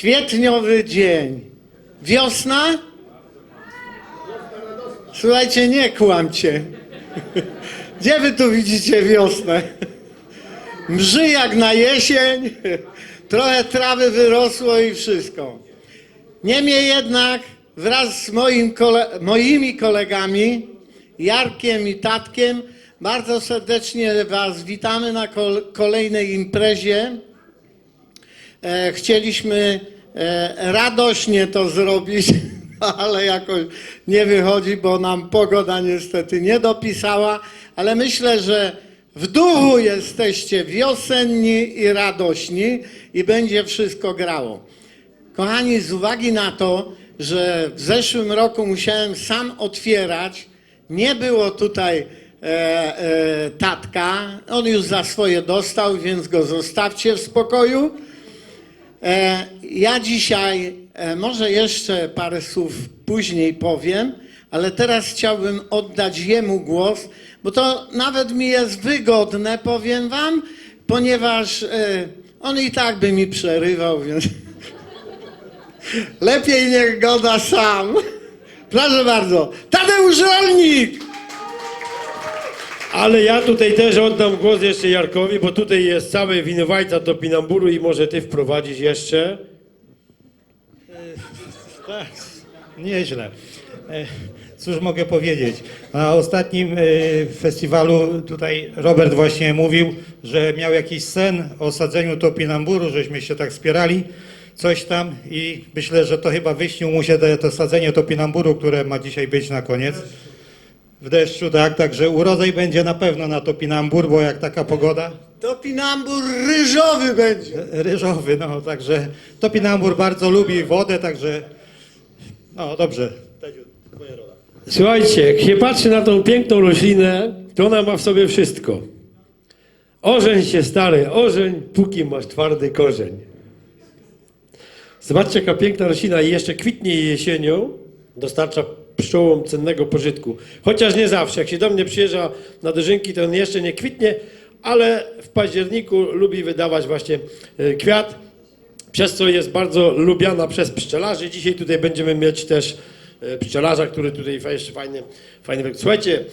Kwietniowy dzień. Wiosna? Słuchajcie, nie kłamcie. Gdzie wy tu widzicie wiosnę? Mrzy jak na jesień, trochę trawy wyrosło i wszystko. Niemniej jednak wraz z moim kole moimi kolegami, Jarkiem i Tatkiem, bardzo serdecznie Was witamy na kol kolejnej imprezie. E, chcieliśmy e, radośnie to zrobić, ale jakoś nie wychodzi, bo nam pogoda niestety nie dopisała, ale myślę, że w duchu jesteście wiosenni i radośni i będzie wszystko grało. Kochani, z uwagi na to, że w zeszłym roku musiałem sam otwierać, nie było tutaj e, e, tatka, on już za swoje dostał, więc go zostawcie w spokoju. E, ja dzisiaj, e, może jeszcze parę słów później powiem, ale teraz chciałbym oddać jemu głos, bo to nawet mi jest wygodne, powiem wam, ponieważ e, on i tak by mi przerywał, więc lepiej niech go da sam. Proszę bardzo, Tadeusz Rolnik! Ale ja tutaj też oddam głos jeszcze Jarkowi, bo tutaj jest cały winowajca do Pinamburu i może ty wprowadzić jeszcze. Tak, nieźle. E, Cóż mogę powiedzieć? Na ostatnim e, festiwalu tutaj Robert właśnie mówił, że miał jakiś sen o osadzeniu topinamburu, żeśmy się tak wspierali, coś tam i myślę, że to chyba wyśnił mu się te- to sadzenie topinamburu, które ma dzisiaj być na koniec. W deszczu, tak, także urodzaj będzie na pewno na topinambur, bo jak taka pogoda, Topinambur ryżowy będzie. ryżowy, no, także topinambur bardzo lubi wodę, także no dobrze. Słuchajcie, jak się patrzy na tą piękną roślinę, to ona ma w sobie wszystko. Ożeń się stary, ożeń, póki masz twardy korzeń. Zobaczcie, jaka piękna roślina i jeszcze kwitnie jesienią, dostarcza pszczołom cennego pożytku. Chociaż nie zawsze. Jak się do mnie przyjeżdża na dożynki, to on jeszcze nie kwitnie, ale w październiku lubi wydawać właśnie e, kwiat, przez co jest bardzo lubiana przez pszczelarzy. Dzisiaj tutaj będziemy mieć też e, pszczelarza, który tutaj jeszcze fajny, fajny. Słuchajcie,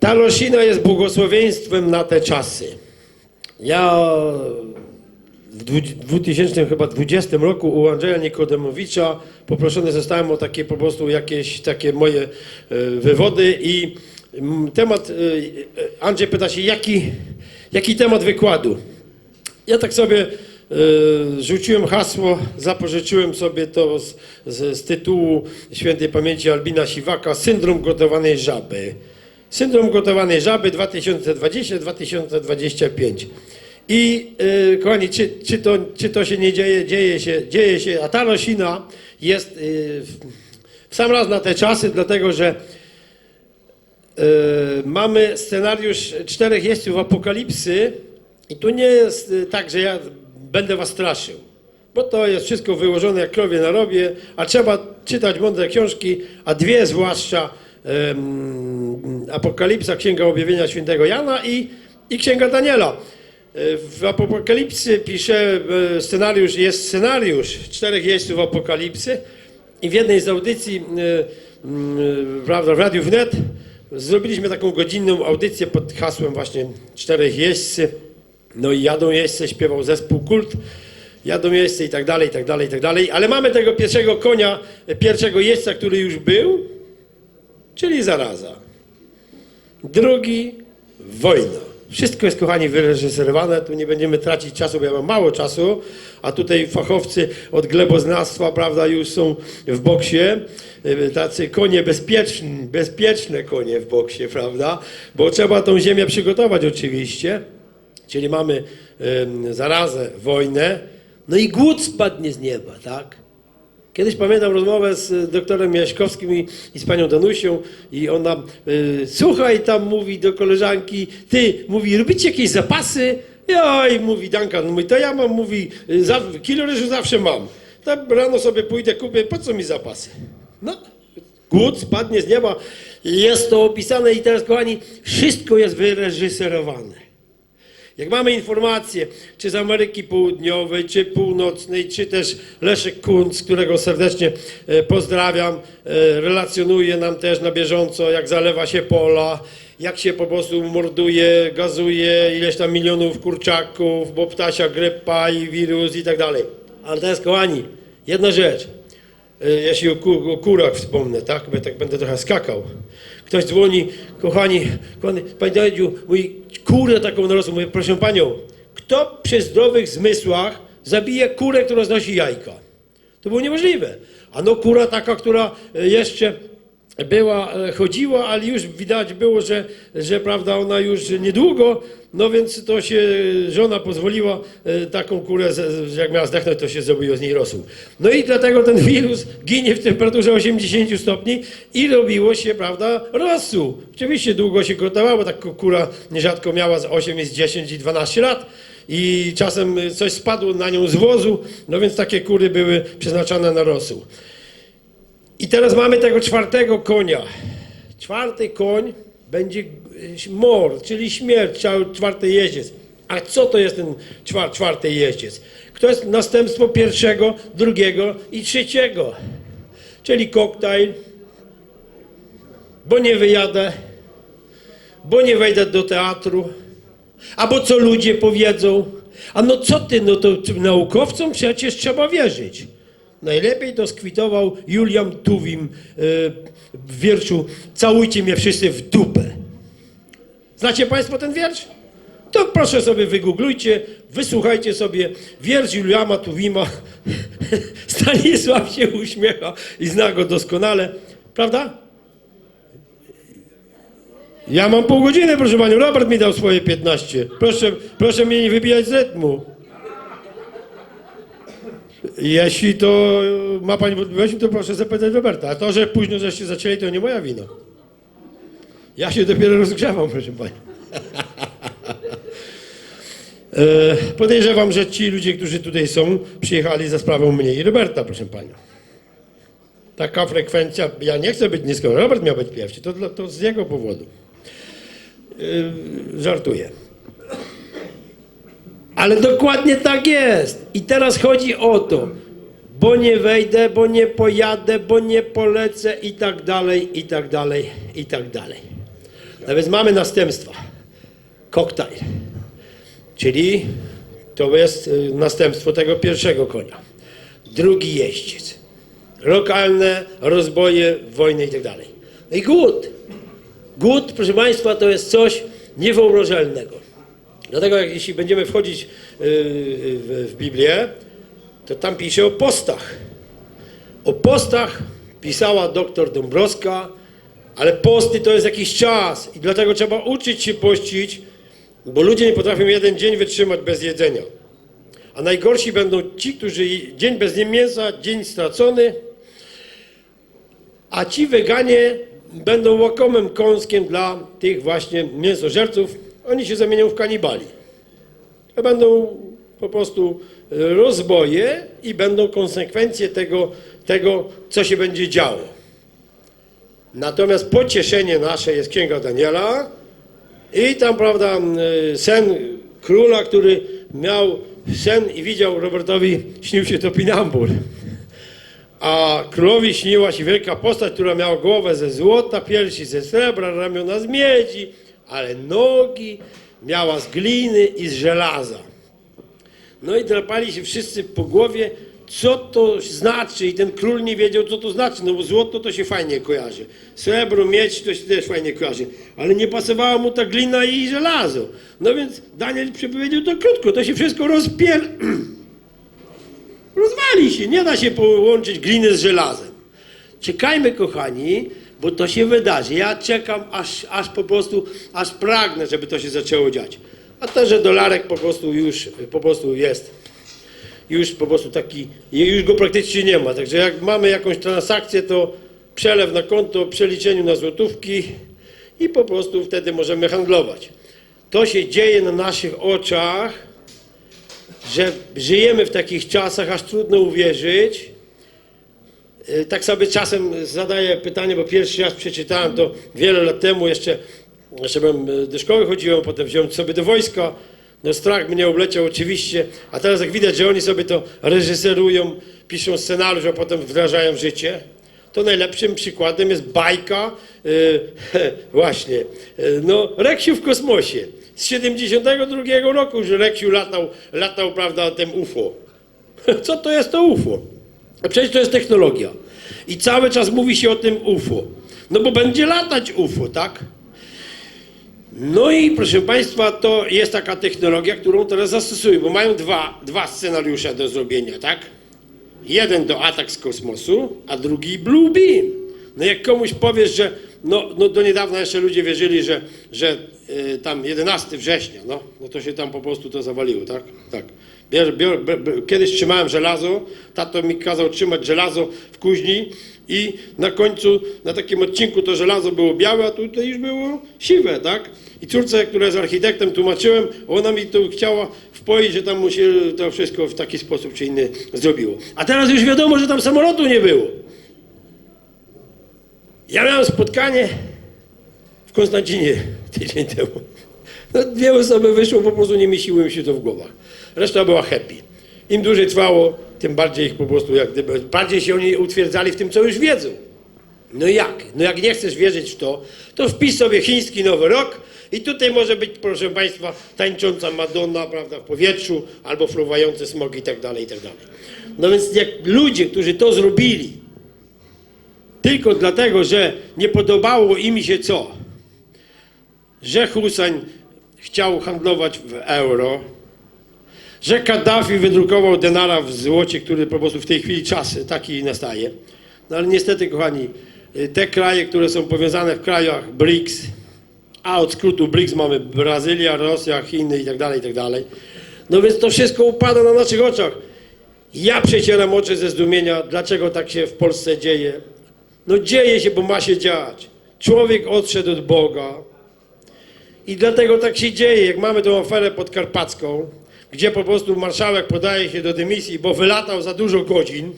ta roślina jest błogosławieństwem na te czasy. Ja w dwu- 2020 roku u Andrzeja Nikodemowicza poproszony zostałem o takie po prostu jakieś takie moje e, wywody i mm, temat, e, e, Andrzej pyta się, jaki, jaki temat wykładu? Ja tak sobie rzuciłem hasło, zapożyczyłem sobie to z, z, z tytułu świętej pamięci Albina Siwaka, Syndrom gotowanej żaby. Syndrom gotowanej żaby 2020-2025. I e, kochani, czy, czy, to, czy to się nie dzieje? Dzieje się, dzieje się, a ta roślina jest e, w, sam raz na te czasy, dlatego że E, mamy scenariusz czterech jeźdźców apokalipsy i tu nie jest e, tak, że ja będę was straszył, bo to jest wszystko wyłożone jak krowie na robie, a trzeba czytać mądre książki, a dwie zwłaszcza em, Apokalipsa, Księga Objawienia Świętego Jana i, i Księga Daniela. E, W Apokalipsy pisze e, scenariusz, jest scenariusz czterech jeźdźców Apokalipsy i w jednej z audycji e, mm, prawda, w Radiu Wnet zrobiliśmy taką godzinną audycję pod hasłem właśnie czterech jeźdźcy. No i jadą jeźdźcy, śpiewał zespół Kult, jadą jeźdźcy i tak dalej, i tak dalej, i tak dalej. Ale mamy tego pierwszego konia, e, pierwszego jeźdźca, który już był, czyli zaraza. Drugi, wojna. Wszystko jest, kochani, wyreżyserowane, tu nie będziemy tracić czasu, bo ja mam mało czasu, a tutaj fachowcy od gleboznawstwa, prawda, już są w boksie, y, tacy konie bezpieczni, bezpieczne konie w boksie, prawda, bo trzeba tą ziemię przygotować oczywiście, czyli mamy zarazę, wojnę, no i głód spadnie z nieba, tak? Kiedyś pamiętam rozmowę z y, doktorem Jaśkowskim i, i z panią Danusią i ona, y, słuchaj, tam mówi do koleżanki, ty, mówi, robicie jakieś zapasy? Oj, mówi Duncan, mówi, to ja mam, mówi, y, za, kilo ryżu zawsze mam. Tak rano sobie pójdę, kupię, po co mi zapasy? No, głód spadnie z nieba. Jest to opisane i teraz, kochani, wszystko jest wyreżyserowane. Jak mamy informacje, czy z Ameryki Południowej, czy Północnej, czy też Leszek Kunc, którego serdecznie e, pozdrawiam, e, relacjonuje nam też na bieżąco, jak zalewa się pola, jak się po prostu morduje, gazuje, ileś tam milionów kurczaków, bo ptasia grypa i wirus i tak dalej. Ale teraz, kochani, jedna rzecz. E, Jeśli o, ku, o kurach wspomnę, tak? Bo tak będę trochę skakał. Ktoś dzwoni, kochani, kochani Panie Dawidziu, mój kurę taką narosłą. Mówię, proszę Panią, kto przy zdrowych zmysłach zabije kurę, która znosi jajka? To było niemożliwe. A no kura taka, która e, jeszcze była, e, chodziła, ale już widać było, że, że prawda, ona już niedługo, no więc to się żona pozwoliła e, taką kurę, jak miała zdechnąć, to się zrobiło z niej rosół. No i dlatego ten wirus ginie w temperaturze 80 stopni i robiło się, prawda, rosół. Oczywiście długo się gotowało, tak kura nierzadko miała z 8, z 10 i 12 lat i czasem coś spadło na nią z wozu, no więc takie kury były przeznaczone na rosół. I teraz mamy tego czwartego konia. Czwarty koń będzie y, mor, czyli śmierć, czwarty jeździec. A co to jest ten czwar, czwarty jeździec? To jest następstwo pierwszego, drugiego i trzeciego. Czyli koktajl, bo nie wyjadę, bo nie wejdę do teatru, albo co ludzie powiedzą. A no co ty, no to naukowcom przecież trzeba wierzyć. Najlepiej to skwitował Julian Tuwim e, w wierszu Całujcie mnie wszyscy w dupę. Znacie Państwo ten wiersz? To proszę sobie wygooglujcie, wysłuchajcie sobie wiersz Juliana Tuwima. Stanisław się uśmiecha i zna go doskonale. Prawda? Ja mam pół godziny, proszę panią. Robert mi dał swoje 15. Proszę, proszę mnie nie wybijać z rytmu. Jeśli to ma pani wątpliwości, to proszę zapytać Roberta. A to, że późno żeście zaczęli, to nie moja wina. Ja się dopiero rozgrzewam, proszę pani. E, Podejrzewam, że ci ludzie, którzy tutaj są, przyjechali za sprawą mnie i Roberta, proszę panią. Taka frekwencja, ja nie chcę być nisko, Robert miał być pierwszy, to, to z jego powodu. Yy, żartuję. Ale dokładnie tak jest. I teraz chodzi o to, bo nie wejdę, bo nie pojadę, bo nie polecę i tak dalej, i tak dalej, i tak dalej. No więc mamy następstwa. Koktajl. Czyli to jest y, następstwo tego pierwszego konia. Drugi jeździec. Lokalne rozboje, wojny i tak dalej. No i głód. Głód, proszę Państwa, to jest coś niewyobrażalnego. Dlatego jak jeśli będziemy wchodzić yy, w, w Biblię, to tam pisze o postach. O postach pisała doktor Dąbrowska, ale posty to jest jakiś czas i dlatego trzeba uczyć się pościć, bo ludzie nie potrafią jeden dzień wytrzymać bez jedzenia. A najgorsi będą ci, którzy dzień bez mięsa, dzień stracony, a ci weganie będą łakomym kąskiem dla tych właśnie mięsożerców. Oni się zamienią w kanibali. To będą po prostu rozboje i będą konsekwencje tego, tego, co się będzie działo. Natomiast pocieszenie nasze jest Księga Daniela i tam, prawda, sen króla, który miał sen i widział Robertowi, śnił się to pinambur. A królowi śniła się wielka postać, która miała głowę ze złota, piersi ze srebra, ramiona z miedzi, ale nogi miała z gliny i z żelaza. No i drapali się wszyscy po głowie, co to znaczy i ten król nie wiedział, co to znaczy, no bo złoto to się fajnie kojarzy, srebro, miedź to się też fajnie kojarzy, ale nie pasowała mu ta glina i żelazo. No więc Daniel przepowiedział to krótko, to się wszystko rozpier... Rozwali się, nie da się połączyć gliny z żelazem. Czekajmy, kochani, bo to się wydarzy. Ja czekam, aż, aż po prostu, aż pragnę, żeby to się zaczęło dziać. A to, że dolarek po prostu już po prostu jest. Już po prostu taki, już go praktycznie nie ma. Także jak mamy jakąś transakcję, to przelew na konto, przeliczeniu na złotówki i po prostu wtedy możemy handlować. To się dzieje na naszych oczach że żyjemy w takich czasach, aż trudno uwierzyć. Y, Tak sobie czasem zadaję pytanie, bo pierwszy raz przeczytałem to wiele lat temu, jeszcze, jeszcze byłem y, do szkoły chodziłem, potem wziąłem sobie do wojska. No strach mnie obleciał oczywiście, a teraz jak widać, że oni sobie to reżyserują, piszą scenariusz, a potem wdrażają w życie, to najlepszym przykładem jest bajka, y, właśnie, no Reksiu w kosmosie. Z 72 roku, że Reksiu latał, latał, prawda, tym UFO. Co to jest to UFO? A przecież to jest technologia. I cały czas mówi się o tym UFO. No bo będzie latać UFO, tak? No i proszę Państwa, to jest taka technologia, którą teraz zastosują, bo mają dwa, dwa scenariusze do zrobienia, tak? Jeden to atak z kosmosu, a drugi Blue Beam. No jak komuś powiesz, że no, no do niedawna jeszcze ludzie wierzyli, że, że y, tam 11 września, no, no to się tam po prostu to zawaliło, tak? Tak. Bier, bier, bier, kiedyś trzymałem żelazo, tato mi kazał trzymać żelazo w kuźni i na końcu, na takim odcinku to żelazo było białe, a tutaj już było siwe, tak? I córce, która jest architektem, tłumaczyłem, ona mi to chciała wpoić, że tam mu się to wszystko w taki sposób czy inny zrobiło. A teraz już wiadomo, że tam samolotu nie było. Ja miałem spotkanie w Konstancinie tydzień temu. No, dwie osoby wyszło, po prostu nie mieściło im się to w głowach. Reszta była happy. Im dłużej trwało, tym bardziej ich po prostu, jak gdyby, bardziej się oni utwierdzali w tym, co już wiedzą. No jak? No jak nie chcesz wierzyć w to, to wpisz sobie chiński Nowy Rok i tutaj może być, proszę Państwa, tańcząca Madonna, prawda, w powietrzu, albo fruwające smogi i tak dalej, i tak dalej. No więc jak ludzie, którzy to zrobili, tylko dlatego, że nie podobało im się co? Że Hussein chciał handlować w euro, że Kaddafi wydrukował denara w złocie, który po prostu w tej chwili czas taki nastaje. No ale niestety, kochani, y, te kraje, które są powiązane w krajach BRICS, a od skrótu BRICS mamy Brazylia, Rosja, Chiny i tak dalej, i tak dalej. No więc to wszystko upada na naszych oczach. Ja przecieram oczy ze zdumienia, dlaczego tak się w Polsce dzieje. No dzieje się, bo ma się dziać. Człowiek odszedł od Boga, i dlatego tak się dzieje, jak mamy tą aferę podkarpacką, gdzie po prostu marszałek podaje się do dymisji, bo wylatał za dużo godzin.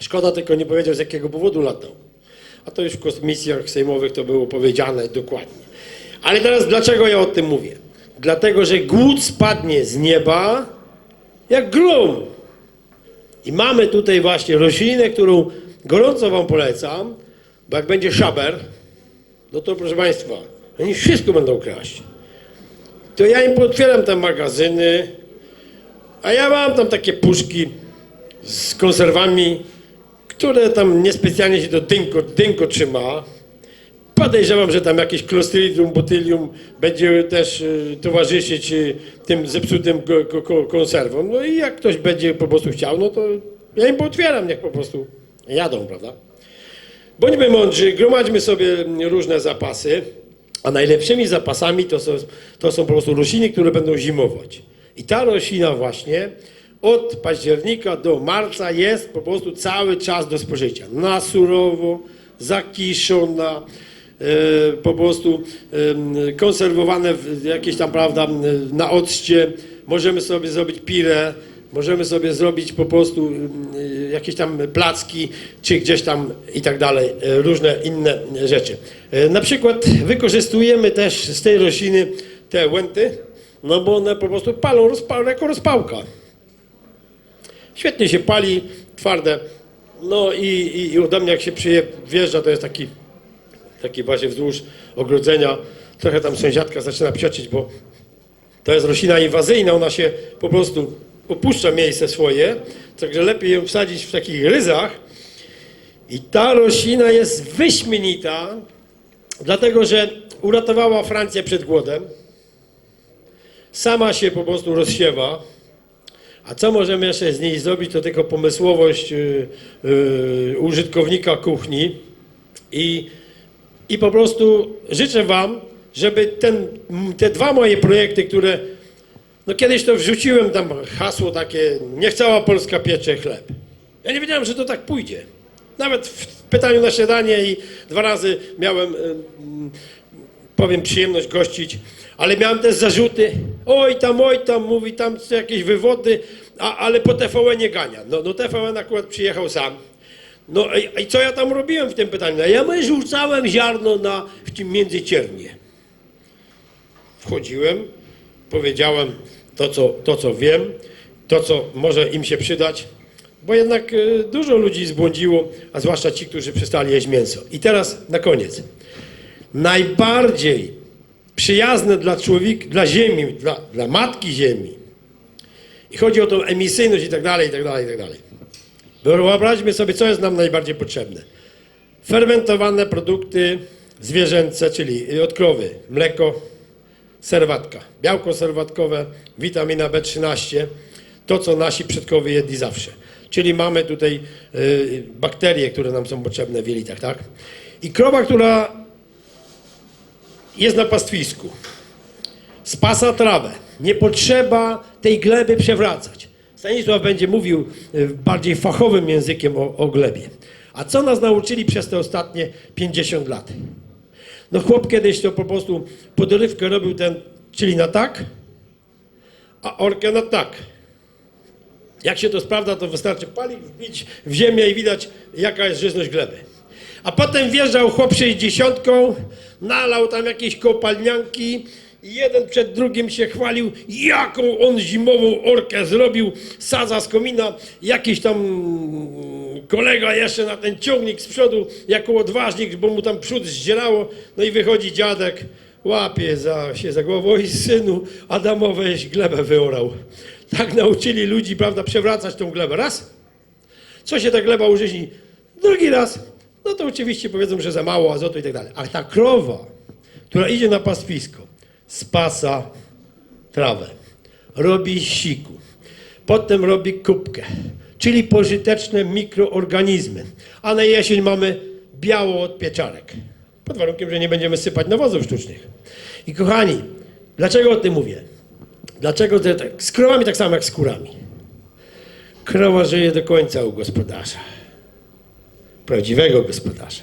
Szkoda tylko nie powiedział, z jakiego powodu latał. A to już w komisjach sejmowych to było powiedziane dokładnie. Ale teraz dlaczego ja o tym mówię? Dlatego, że głód spadnie z nieba jak grom. I mamy tutaj właśnie roślinę, którą gorąco Wam polecam, bo jak będzie szaber, no to proszę Państwa, oni wszystko będą kraść. To ja im potwieram te magazyny, a ja mam tam takie puszki z konserwami, które tam niespecjalnie się do dynko, dynko trzyma. Podejrzewam, że tam jakieś clostridium, botylium będzie też y, towarzyszyć y, tym zepsutym ko- ko- ko- konserwom. No i jak ktoś będzie po prostu chciał, no to ja im potwieram, niech po prostu jadą, prawda? Bądźmy mądrzy, gromadźmy sobie różne zapasy, a najlepszymi zapasami to są, to są po prostu rośliny, które będą zimować. I ta roślina właśnie od października do marca jest po prostu cały czas do spożycia. Na surowo, zakiszona, e, po prostu konserwowane w jakieś tam, prawda, na occie. Możemy sobie zrobić pirę, możemy sobie zrobić po prostu y, jakieś tam placki, czy gdzieś tam i tak dalej, y, różne inne rzeczy. Y, Na przykład wykorzystujemy też z tej rośliny te łęty, no bo one po prostu palą rozpa- jako rozpałka. Świetnie się pali, twarde. No i, i, i ode mnie jak się przyje, wjeżdża, to jest taki, taki właśnie wzdłuż ogrodzenia. Trochę tam sąsiadka zaczyna psioczyć, bo to jest roślina inwazyjna, ona się po prostu opuszcza miejsce swoje, także lepiej ją wsadzić w takich ryzach. I ta roślina jest wyśmienita, dlatego że uratowała Francję przed głodem. Sama się po prostu rozsiewa. A co możemy jeszcze z niej zrobić, to tylko pomysłowość yy, yy, użytkownika kuchni. I, I po prostu życzę Wam, żeby ten, te dwa moje projekty, które no kiedyś to wrzuciłem tam hasło takie, niech cała Polska piecze chleb. Ja nie wiedziałem, że to tak pójdzie. Nawet w pytaniu na śniadanie i dwa razy miałem, powiem, przyjemność gościć, ale miałem też zarzuty. Oj tam, oj tam, mówi tam jakieś wywody, a, ale po TVN nie gania. No, no TVN akurat przyjechał sam. No i, i co ja tam robiłem w tym pytaniu? No, ja my rzucałem ziarno na, w tym międzyciernie. Wchodziłem, powiedziałem to co, to, co wiem, to, co może im się przydać, bo jednak e, dużo ludzi zbłądziło, a zwłaszcza ci, którzy przestali jeść mięso. I teraz na koniec. Najbardziej przyjazne dla człowieka, dla ziemi, dla, dla matki ziemi, i chodzi o tą emisyjność i tak dalej, i tak dalej, i tak dalej. Wyobraźmy sobie, co jest nam najbardziej potrzebne. Fermentowane produkty zwierzęce, czyli od krowy, mleko, serwatka, białko serwatkowe, witamina B13, to co nasi przodkowie jedli zawsze. Czyli mamy tutaj y, bakterie, które nam są potrzebne w jelitach, tak? I krowa, która jest na pastwisku, spasa trawę. Nie potrzeba tej gleby przewracać. Stanisław będzie mówił y, bardziej fachowym językiem o, o glebie. A co nas nauczyli przez te ostatnie 50 lat? No chłop kiedyś to po prostu podrywkę robił ten, czyli na tak, a orkę na tak. Jak się to sprawdza, to wystarczy palik wbić w ziemię i widać, jaka jest żyzność gleby. A potem wjeżdżał chłop 60, nalał tam jakieś kopalnianki jeden przed drugim się chwalił, jaką on zimową orkę zrobił, sadza z komina, jakiś tam kolega jeszcze na ten ciągnik z przodu, jako odważnik, bo mu tam przód zdzierało, no i wychodzi dziadek, łapie za, się za głową i synu, Adamoweś glebę wyorał. Tak nauczyli ludzi, prawda, przewracać tą glebę. Raz, co się ta gleba użyźni? Drugi raz, no to oczywiście powiedzą, że za mało azotu i tak dalej. A ta krowa, która idzie na pastwisko, spasa trawę, robi siku, potem robi kubkę, czyli pożyteczne mikroorganizmy. A na jesień mamy biało od pieczarek. Pod warunkiem, że nie będziemy sypać nawozów sztucznych. I kochani, dlaczego o tym mówię? Dlaczego te, tak, z krowami tak samo jak z kurami? Krowa żyje do końca u gospodarza. Prawdziwego gospodarza.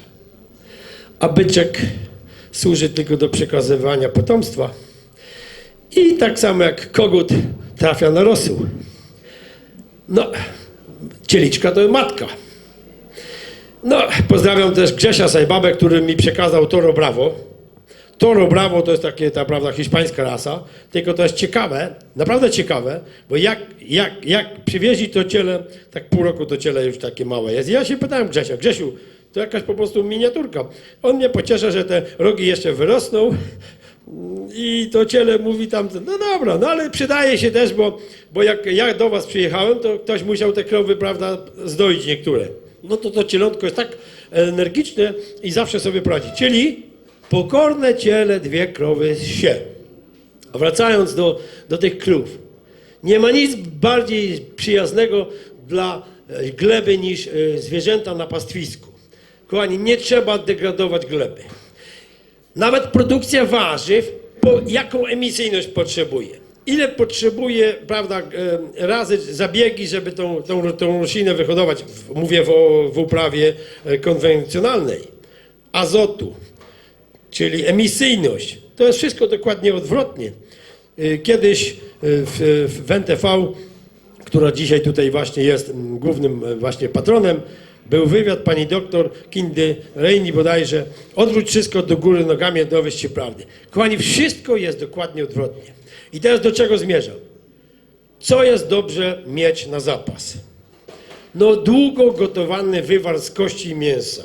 A byczek służy tylko do przekazywania potomstwa. I tak samo jak kogut trafia na rosół. No, cieliczka to matka. No, pozdrawiam też Grzesia Sajbabę, który mi przekazał Toro Bravo. Toro Bravo to jest takie, ta prawda, hiszpańska rasa, tylko to jest ciekawe, naprawdę ciekawe, bo jak, jak, jak przywieźli to ciele, tak pół roku to ciele już takie małe jest. I ja się pytałem Grzesia, Grzesiu, to jakaś po prostu miniaturka. On mnie pociesza, że te rogi jeszcze wyrosną i to ciele mówi tam, no dobra, no ale przydaje się też, bo, bo jak ja do was przyjechałem, to ktoś musiał te krowy, prawda, zdoić niektóre. No to to cielątko jest tak energiczne i zawsze sobie poradzi. Czyli pokorne ciele dwie krowy się. A wracając do, do tych krów. Nie ma nic bardziej przyjaznego dla gleby niż e, zwierzęta na pastwisku. Kochani, nie trzeba degradować gleby. Nawet produkcja warzyw, jaką emisyjność potrzebuje? Ile potrzebuje, prawda, e, razy zabiegi, żeby tą, tą, tą roślinę wyhodować? Mówię w, w uprawie e, konwencjonalnej. Azotu, czyli emisyjność. To jest wszystko dokładnie odwrotnie. Y, Kiedyś w, w NTV, która dzisiaj tutaj właśnie jest głównym e, właśnie patronem, był wywiad pani doktor Kindy Reini bodajże. Odwróć wszystko do góry nogami, dowiedz się prawdy. Kochani, wszystko jest dokładnie odwrotnie. I teraz do czego zmierzam? Co jest dobrze mieć na zapas? No długo gotowany wywar z kości i mięsa.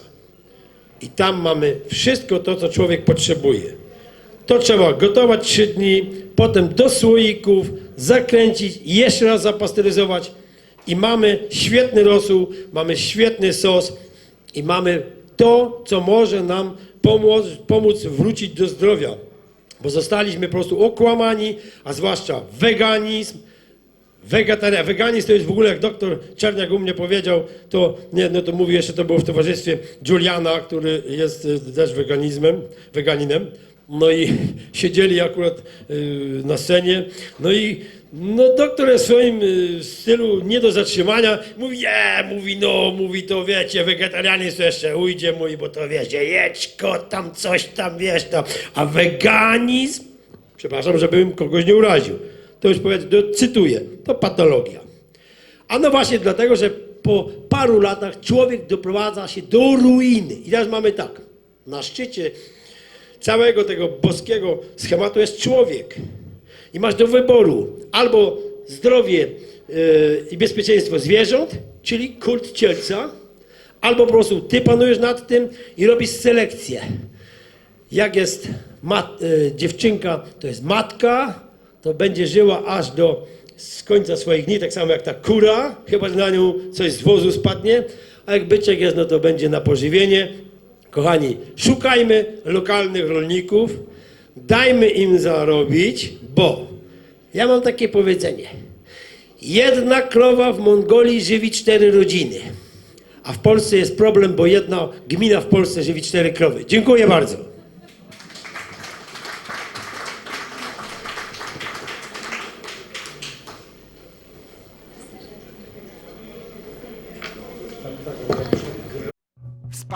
I tam mamy wszystko to, co człowiek potrzebuje. To trzeba gotować 3 dni, potem do słoików, zakręcić, jeszcze raz zapasteryzować i mamy świetny rosół, mamy świetny sos i mamy to, co może nam pomóc, pomóc wrócić do zdrowia. Bo zostaliśmy po prostu okłamani, a zwłaszcza weganizm, Wegetaria, weganizm to jest w ogóle, jak doktor Czerniak u mnie powiedział, to nie, no to mówi jeszcze, to było w towarzystwie Juliana, który jest y, też weganizmem, weganinem. No i siedzieli akurat y, na scenie, no i no doktor w swoim y, stylu nie do zatrzymania. Mówi, nie, mówi, no, mówi to wiecie, wegetarianizm jeszcze ujdzie, mówi, bo to wiecie, jeczko, tam coś tam, wiesz, tam, a weganizm, przepraszam, żebym kogoś nie uraził, to już powiedz, to cytuję, to patologia. A no właśnie dlatego, że po paru latach człowiek doprowadza się do ruiny. I teraz mamy tak, na szczycie całego tego boskiego schematu jest człowiek. i masz do wyboru albo zdrowie yy, i bezpieczeństwo zwierząt, czyli kult cielca, albo po prostu ty panujesz nad tym i robisz selekcję. Jak jest mat, y, dziewczynka, to jest matka, to będzie żyła aż do końca swoich dni, tak samo jak ta kura, chyba że na nią coś z wozu spadnie, a jak byczek jest, no to będzie na pożywienie. Kochani, szukajmy lokalnych rolników, dajmy im zarobić, bo ja mam takie powiedzenie. Jedna krowa w Mongolii żywi cztery rodziny. A w Polsce jest problem, bo jedna gmina w Polsce żywi cztery krowy. Dziękuję bardzo.